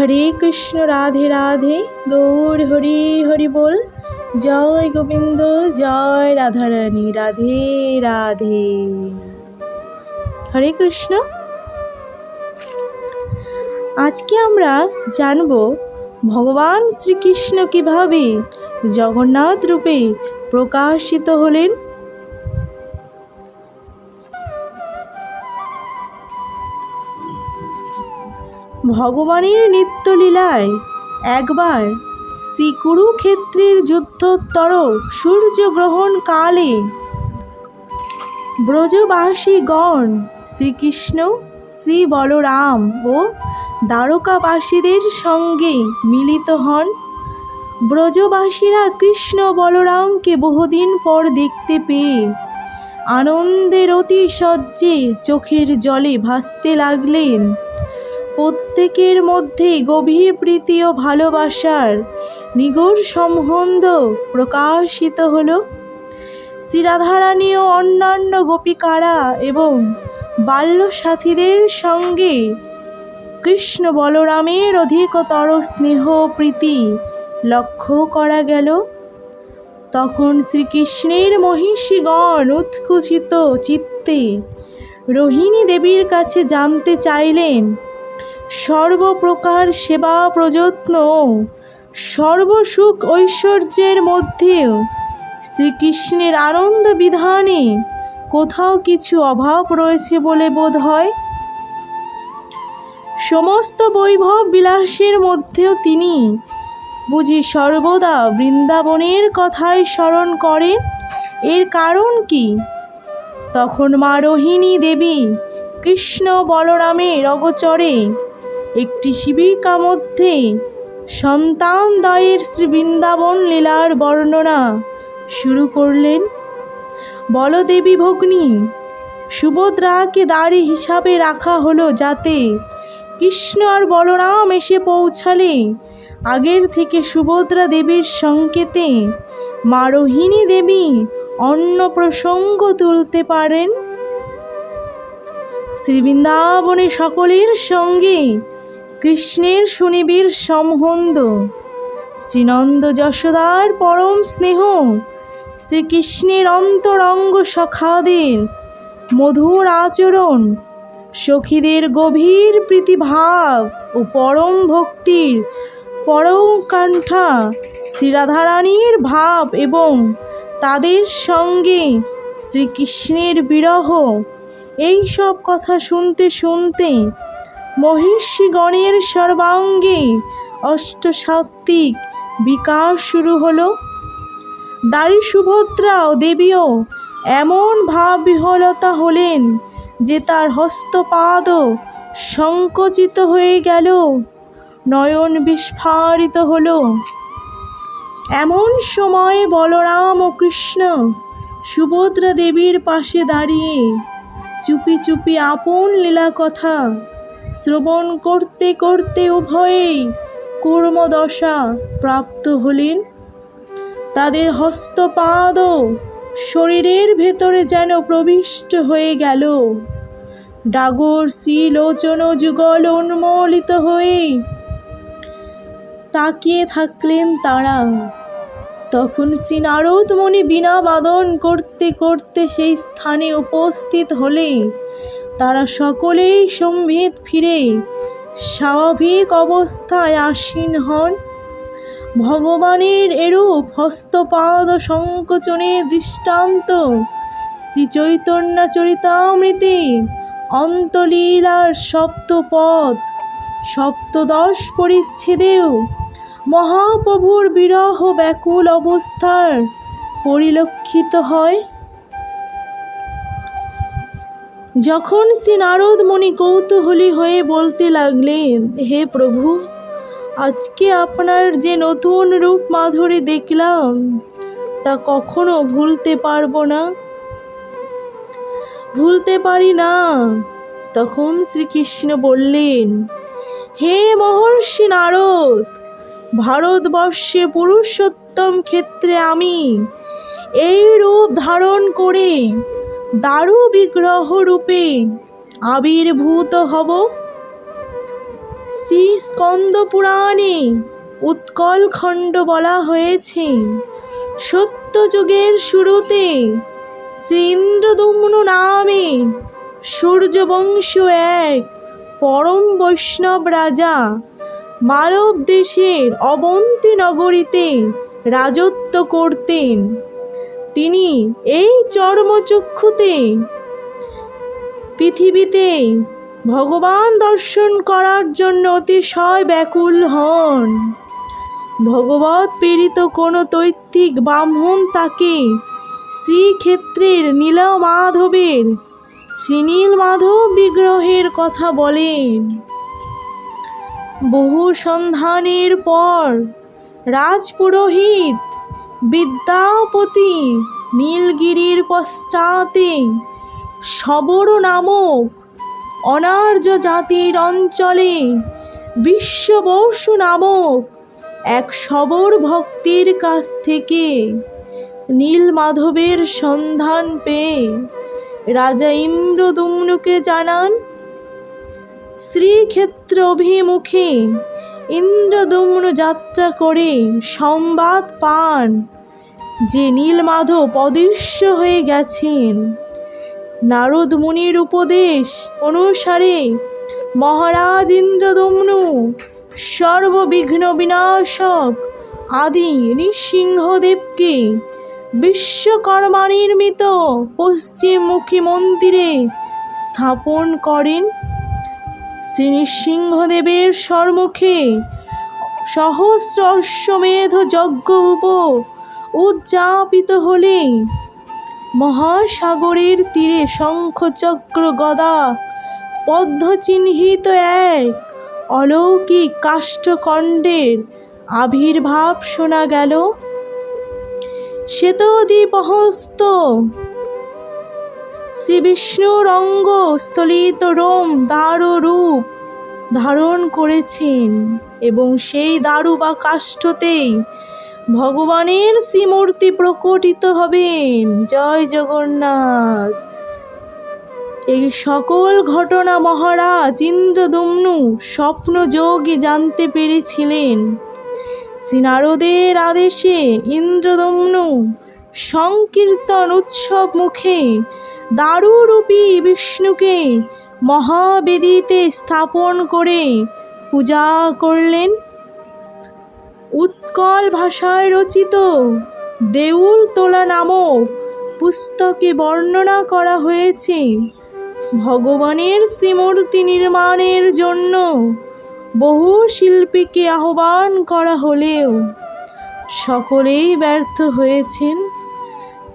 হরে কৃষ্ণ রাধে রাধে, গৌর হরি হরি বল। জয় গোবিন্দ, জয় রাধারানী, রাধে রাধে। হরে কৃষ্ণ। আজকে আমরা জানব ভগবান শ্রীকৃষ্ণ কীভাবে জগন্নাথ রূপে প্রকাশিত হলেন ভগবানের নিত্যলীলায় একবার শ্রী কুরুক্ষেত্রের যুদ্ধোত্তর সূর্যগ্রহণ কালে ব্রজবাসীগণ শ্রীকৃষ্ণ শ্রী বলরাম ও দ্বারকাবাসীদের সঙ্গে মিলিত হন। ব্রজবাসীরা কৃষ্ণ বলরামকে বহুদিন পর দেখতে পেয়ে আনন্দের অতিশয্যে চোখের জলে ভাসতে লাগলেন। প্রত্যেকের মধ্যে গভীর প্রীতি ও ভালোবাসার নিগড় সম্বন্ধ প্রকাশিত হল। শ্রীরাধারানী ও অন্যান্য গোপিকারা এবং বাল্য সাথীদের সঙ্গে কৃষ্ণ বলরামের অধিকতর স্নেহ প্রীতি লক্ষ্য করা গেল। তখন শ্রীকৃষ্ণের মহিষীগণ উৎকুচিত চিত্তে রোহিণী দেবীর কাছে জানতে চাইলেন সর্বপ্রকার সেবা প্রযত্ন, সর্বসুখ ঐশ্বর্যের মধ্যেও শ্রীকৃষ্ণের আনন্দ বিধানে কোথাও কিছু অভাব রয়েছে বলে বোধ হয়। সমস্ত বৈভব বিলাসের মধ্যেও তিনি বুঝি সর্বদা বৃন্দাবনের কথাই স্মরণ করেন। এর কারণ কি? তখন মা রোহিণী দেবী কৃষ্ণ বলরামের অগচরে একটি শিবিকা মধ্যে সন্তান দয়ের শ্রী বৃন্দাবন লীলার বর্ণনা শুরু করলেন। বলদেবী ভগ্নী, সুভদ্রাকে দাড়ি হিসাবে রাখা হলো যাতে কৃষ্ণ আর বলরাম এসে পৌঁছালে আগের থেকে সুভদ্রা দেবীর সংকেতে মা রোহিণী দেবী অন্য প্রসঙ্গ তুলতে পারেন। শ্রীবৃন্দাবনে সকলের সঙ্গে কৃষ্ণের সুনিবিড় সম্বন্ধ। শ্রীনন্দ যশোদার পরম স্নেহ। শ্রীকৃষ্ণের অন্তরঙ্গ সখাদের মধুর আচরণ। সখীদের গভীর প্রীতিভাব ও পরম ভক্তির পরম কাণ্ঠা শ্রীরাধারানীর ভাব এবং তাদের সঙ্গে শ্রীকৃষ্ণের বিরহ। এই সব কথা শুনতে শুনতে মহিষীগণের সর্বাঙ্গে অষ্টসাত্ত্বিক বিকাশ শুরু হলো। দাড়ি সুভদ্রা দেবীও এমন ভাব বিহলতা হলেন যে তার হস্তপাদ সংকুচিত হয়ে গেল, নয়ন বিস্ফারিত হলো। এমন সময় বলরাম ও কৃষ্ণ সুভদ্রা দেবীর পাশে দাঁড়িয়ে চুপি চুপি আপন লীলা কথা শ্রবণ করতে করতে উভয়েই কর্মদশা প্রাপ্ত হলেন। তাদের হস্তপাদ শরীরের ভেতরে যেন প্রবিষ্ট হয়ে গেল। ডাগর শ্রীলোচন যুগল উন্মোলিত হয়ে তাকিয়ে থাকলেন তারা। তখন শ্রী নারদ মুনি বিনা বাদন করতে করতে সেই স্থানে উপস্থিত হলে তারা সকলেই সম্ভেদ ফিরে। স্বাভাবিক অবস্থায় আসীন হন। ভগবানের এরূপ হস্তপাদ সংকোচনের দৃষ্টান্ত। শ্রী চৈতন্য চরিতামৃতে অন্তলীলার সপ্তপদ, সপ্তদশ পরিচ্ছেদেও মহাপ্রভুর বিরহ ব্যাকুল অবস্থার পরিলক্ষিত হয়। যখন শ্রী নারদ মুনি কৌতূহলী হয়ে বলতে লাগলেন হে প্রভু, আজকে আপনার যে নতুন রূপ মাধুরী দেখলাম, তা কখনো ভুলতে পারব না। ভুলতে পারি না। তখন শ্রীকৃষ্ণ বললেন, হে মহর্ষি নারদ, ভারতবর্ষে পুরুষোত্তম ক্ষেত্রে আমি এই রূপ ধারণ করে দারু বিগ্রহ রূপে আবির্ভূত হব। শ্রী স্কন্দ পুরাণে উৎকল খণ্ড বলা হয়েছে, সত্যযুগের শুরুতে শ্রীন্দ্রদুম্ন নামে সূর্যবংশ এক পরম বৈষ্ণব রাজা মালব দেশের অবন্তী নগরীতে রাজত্ব করতেন। তিনি এই চর্মচক্ষুতে পৃথিবীতে ভগবান দর্শন করার জন্য অতিশয় ব্যাকুল হন। ভগবত প্রেরিত কোনো তৈত্বিক ব্রাহ্মণ তাকে শ্রীক্ষেত্রের নীলমাধবের শ্রীনীল মাধব বিগ্রহের কথা বলেন। বহু সন্ধানের পর রাজপুরোহিত বিদ্যাপতি নীলগিরির পশ্চাতে সবর নামক অনার্য জাতির অঞ্চলে বিশ্ববসু নামক এক সবর ভক্তির কাছ থেকে নীলমাধবের সন্ধান পেয়ে রাজা ইন্দ্রদুম্নুকে জানান, শ্রীক্ষেত্র অভিমুখে ইন্দ্রদম্ন যাত্রা করে সংবাদ পান। যে নীলমাধব অদৃশ্য হয়ে গেছেন। নারদ মুনির উপদেশ অনুসারে, মহারাজ ইন্দ্রদম্নু, সর্ববিঘ্ন বিনাশক আদি নৃসিংহদেবকে বিশ্বকর্মা নির্মিত পশ্চিমমুখী মন্দিরে স্থাপন করেন। শ্রী নৃসিংহদেবের সম্মুখে সহস্র অশ্বমেধ যজ্ঞ উপ উদযাপিত হলে মহাসাগরের তীরে শঙ্খচক্র গদা পদ্ম চিহ্নিত এক অলৌকিক কাষ্ঠখণ্ডের আবির্ভাব শোনা গেল। শ্বেতদীপহস্ত শ্রী বিষ্ণুর অঙ্গ স্থলিত রোম দারু রূপ ধারণ করেছেন এবং সেই দারু বা কাষ্ঠতেই ভগবানের শ্রীমূর্তি প্রকটিত হবেন। জয় জগন্নাথ। এই সকল ঘটনা মহারাজ ইন্দ্রদম্নু স্বপ্নযোগে জানতে পেরেছিলেন। শ্রীনারদের আদেশে ইন্দ্রদম্নু সংকীর্তন উৎসব মুখে দারুরূপী বিষ্ণুকে মহাবেদিতে স্থাপন করে পূজা করলেন। উৎকল ভাষায় রচিত। দেউল তোলা নামক পুস্তকে বর্ণনা করা হয়েছে। ভগবানের শ্রীমূর্তি নির্মাণের জন্য বহু শিল্পীকে আহ্বান করা হলেও সকলেই ব্যর্থ হয়েছেন।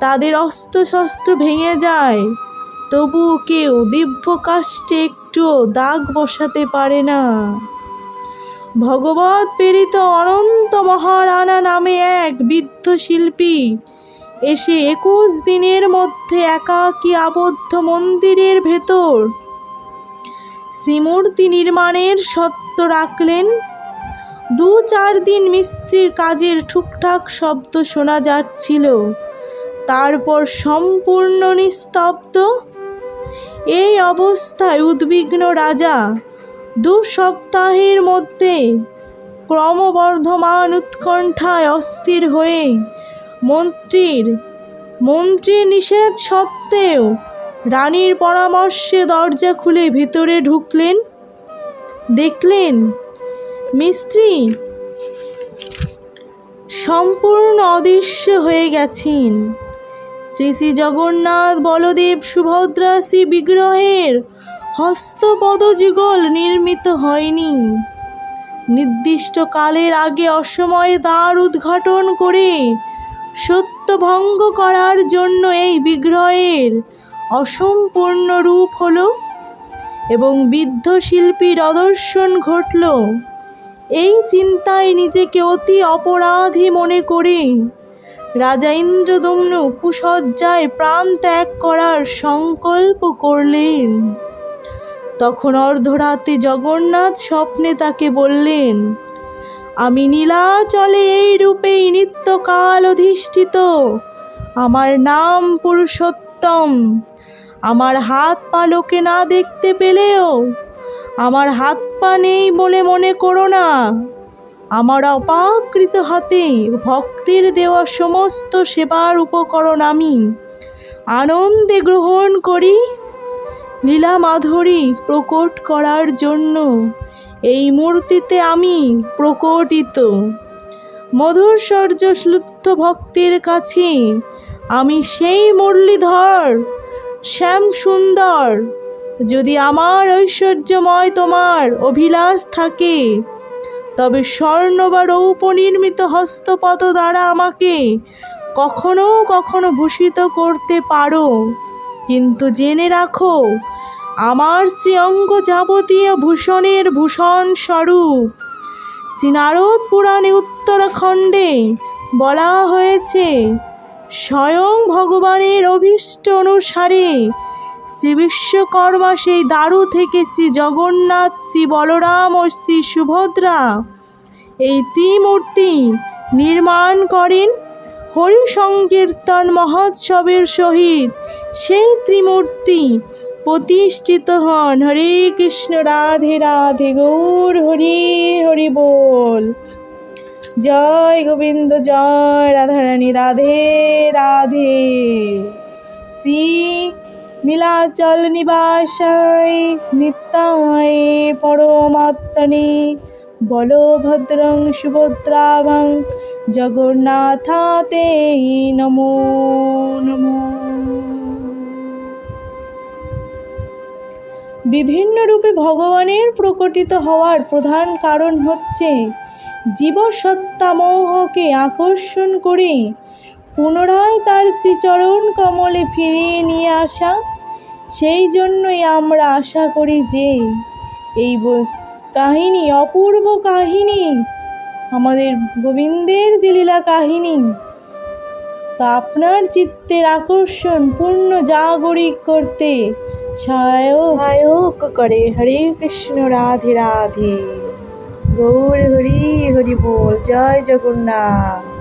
তাদের অস্ত্রশস্ত্র ভেঙে যায় তবু কেউ দিব্য কাষ্টে একটুও দাগ বসাতে পারে না। ভগবত প্রেরিত অনন্ত মহারানা নামে এক বৃদ্ধ শিল্পী এসে একুশ দিনের মধ্যে একাকী আবদ্ধ মন্দিরের ভেতর শ্রীমূর্তি নির্মাণের সত্য রাখলেন। দু চার দিন মিস্ত্রির কাজের ঠুকঠাক শব্দ শোনা যাচ্ছিল। তারপর সম্পূর্ণ নিস্তব্ধ। এই অবস্থায় উদ্বিগ্ন রাজা দু সপ্তাহের মধ্যে ক্রমবর্ধমান উৎকণ্ঠায় অস্থির হয়ে মন্ত্রীর মন্ত্রী নিষেধ সত্ত্বেও রানীর পরামর্শে দরজা খুলে ভিতরে ঢুকলেন। দেখলেন মিস্ত্রি সম্পূর্ণ অদৃশ্য হয়ে গেছেন। শ্রী শ্রী জগন্নাথ বলদেব সুভদ্রা শ্রী বিগ্রহের হস্তপদ যুগল নির্মিত হয়নি। নির্দিষ্ট কালের আগে অসময়ে দ্বার উদ্ঘাটন করে সত্য ভঙ্গ করার জন্য এই বিগ্রহের অসম্পূর্ণ রূপ হলো এবং বৃদ্ধ শিল্পীর অদর্শন ঘটল। এই চিন্তায় নিজেকে অতি অপরাধী মনে করে রাজা ইন্দ্রদম্ন কুসজ্জায় প্রাণ ত্যাগ করার সংকল্প করলেন। তখন অর্ধরাতে জগন্নাথ স্বপ্নে তাকে বললেন, আমি নীলাচলে এই রূপেই নিত্যকাল অধিষ্ঠিত। আমার নাম পুরুষোত্তম। আমার হাত পা লোকে না দেখতে পেলেও আমার হাত পা নেই বলে মনে করো না। আমার অপাকৃত হাতে ভক্তের দেওয়া সমস্ত সেবার উপকরণ আমি। আনন্দে গ্রহণ করি লীলা মাধুরী প্রকট করার জন্য। এই মূর্তিতে আমি প্রকটিত। মধুর সৌর্য শ্লুদ্ধ ভক্তের কাছে আমি সেই মুরলীধর শ্যাম সুন্দর যদি আমার ঐশ্বর্যময় তোমার অভিলাষ থাকে, তবে স্বর্ণ বা রৌপ নির্মিত দ্বারা আমাকে কখনো কখনো ভূষিত করতে পারো। কিন্তু জেনে রাখো, আমার শ্রীঅঙ্গ যাবতীয় ভূষণের ভূষণ স্বরূপ। শ্রীনারদ পুরাণে উত্তরাখণ্ডে বলা হয়েছে, স্বয়ং ভগবানের অভীষ্ট অনুসারে শ্রী বিশ্বকর্মা সেই দারু থেকে শ্রী জগন্নাথ শ্রী বলরাম ও শ্রী সুভদ্রা এই ত্রিমূর্তি নির্মাণ করেন। হরি সংকীর্তন মহোৎসবের সহিত সেই ত্রিমূর্তি প্রতিষ্ঠিত হন। হরে কৃষ্ণ, রাধে রাধে, গৌর, হরি হরি বল। জয় গোবিন্দ, জয় রাধারানী, রাধে রাধে। শ্রী নীলাচল নিবাসায় নিত্যায় পরমাত্মনে বলভদ্রং সুভদ্রাভং জগন্নাথাতে নমো নমো। বিভিন্ন রূপে ভগবানের প্রকটিত হওয়ার প্রধান কারণ হচ্ছে জীবসত্তা মোহকে আকর্ষণ করে পুনরায় তার শ্রীচরণ কমলে ফিরিয়ে নিয়ে আসা। সেই জন্যই আমরা আশা করি যে এই কাহিনী, অপূর্ব কাহিনী আমাদের গোবিন্দের যে লীলা কাহিনী, তা আপনার চিত্তের আকর্ষণ পূর্ণ জাগরিক করতে সহায়ক করে। হরে কৃষ্ণ, রাধে রাধে। গৌর, হরি হরি বল। জয় জগন্নাথ।